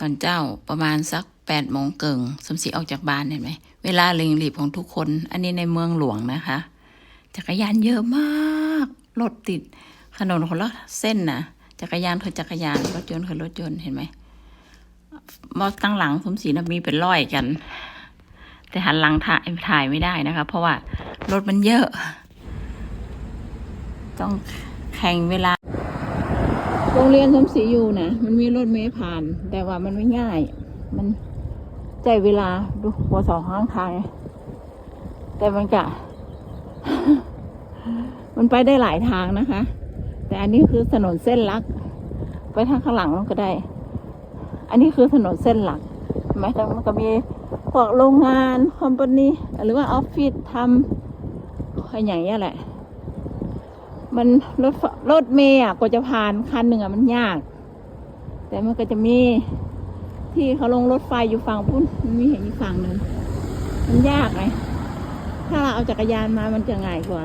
ตอนเจ้าประมาณสักแปดโมงเกิงสมศรีออกจากบ้านเห็นไหมเวลาเร่งรีบของทุกคน อันนี้ในเมืองหลวงนะคะ จักรยานเยอะมากรถติดถนนคนละเส้นนะจักรยานคือจักรยานรถยนต์คือรถยนต์เห็นไหมมอตั้งหลังสมศรีนะมีเป็นร้อยกัน แต่หันหลังถ่ายถ่ายไม่ได้นะคะ เพราะว่ารถมันเยอะ ต้องแข่งเวลา โรงเรียนสมศรีอยู่นะมันมีรถเมล์ผ่าน แต่ว่ามันไม่ง่าย มันใจเวลาดูหัวสองข้างทางแต่มันจะมันไปได้หลายทางนะคะ แต่อันนี้คือถนนเส้นหลัก ไปทางข้างหลังมันก็ได้ อันนี้คือถนนเส้นหลักห็นไหมแต่มันก็มีพวกโรงงานคอมพานีหรือว่าออฟฟิศทำอะไรอย่างเงี้ยแหละ มันรถรถเมย์อะกว่าจะผ่านคันหนึ่งอะมันยาก แต่มันก็จะมีที่เขาลงรถไฟอยู่ฝั่งพุ่นมันมีเห็นอีกฝั่งหนึ่งมันยากไงถ้าเราเอาจักรยานมามันจะง่ายกว่า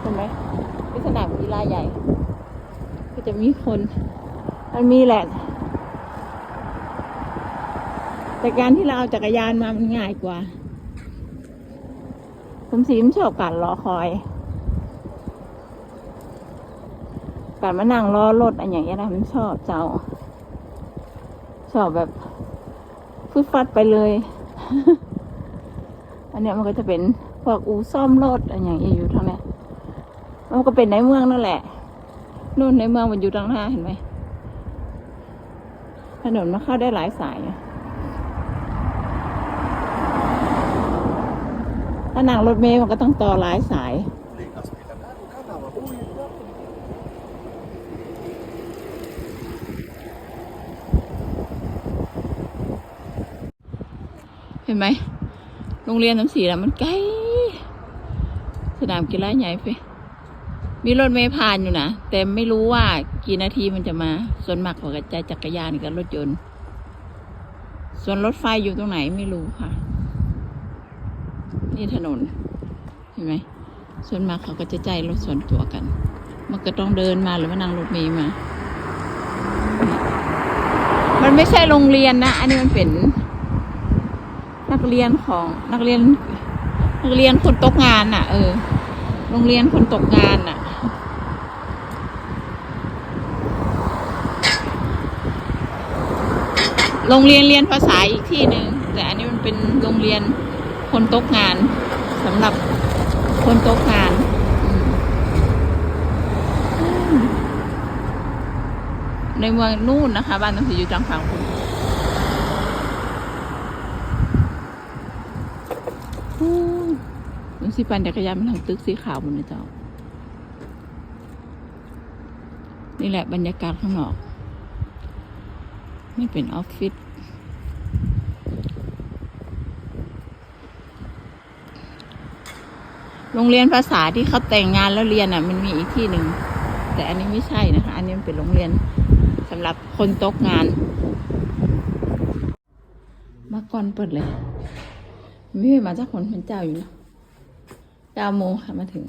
เห็นไหมที่สนามกีฬาใหญ่ ก็จะมีคน มันมีแหละ แต่การที่เราเอาจักรยานมามันง่ายกว่าผมสีมนชอบการรอคอย การมานั่งรอรถอันอย่างเงี้ยนะมันชอบเจ้า ชอบแบบฟึดฟัดไปเลย อันเนี้ยมันก็จะเป็นพวกอู่ซ่อมรถอันอย่างเงี้ยอยู่ทางเนี้ยมันก็เป็นในเมืองนั่นแหละนู่นในเมืองมันอยู่ทางหน้าเห็นไหมถนนมันเข้าได้หลายสายถ้านั่งรถเมล์มันก็ต้องต่อหลายสาย เห็นไหมโรงเรียนน้ำสีแล้วมันไกลสนามกีฬาใหญ่ไปมีรถเมล์ผ่านอยู่นะแต่ไม่รู้ว่ากี่นาทีมันจะมา ส่วนมากกว่ากระจายจักรยานกับรถยนต์ ส่วนรถไฟอยู่ตรงไหนไม่รู้ค่ะ นี่ถนน เห็นไหมส่วนมากเขาก็จะใจรถส่วนตัวกัน มันก็ต้องเดินมาหรือว่านั่งรถเมล์มา มันไม่ใช่โรงเรียนนะ อันนี้มันเป็น นักเรียนของนักเรียน นักเรียนคนตกงานน่ะ เออ โรงเรียนคนตกงานน่ะโรงเรียนเรียนภาษาอีกที่หนึ่งแต่อันนี้มันเป็นโรงเรียนคนตกงานสำหรับคนตกงานในเมืองนู่นนะคะ บ้านต้องสีอยู่จังฝั่งคุณ มันสิปันจักรยานมันทางตึกสีขาวมันนะเจ้า นี่แหละบรรยากาศข้างนอกไม่เป็นออฟฟิศโรงเรียนภาษาที่เขาแต่งงานแล้วเรียนอะ มันมีอีกที่หนึ่ง แต่อันนี้ไม่ใช่นะคะ อันนี้มันเป็นโรงเรียนสำหรับคนตกงาน มาก่อนเปิดเลย ไม่มาจากคนเป็นเจ้าอยู่นะเก้าโมงค่ะมาถึง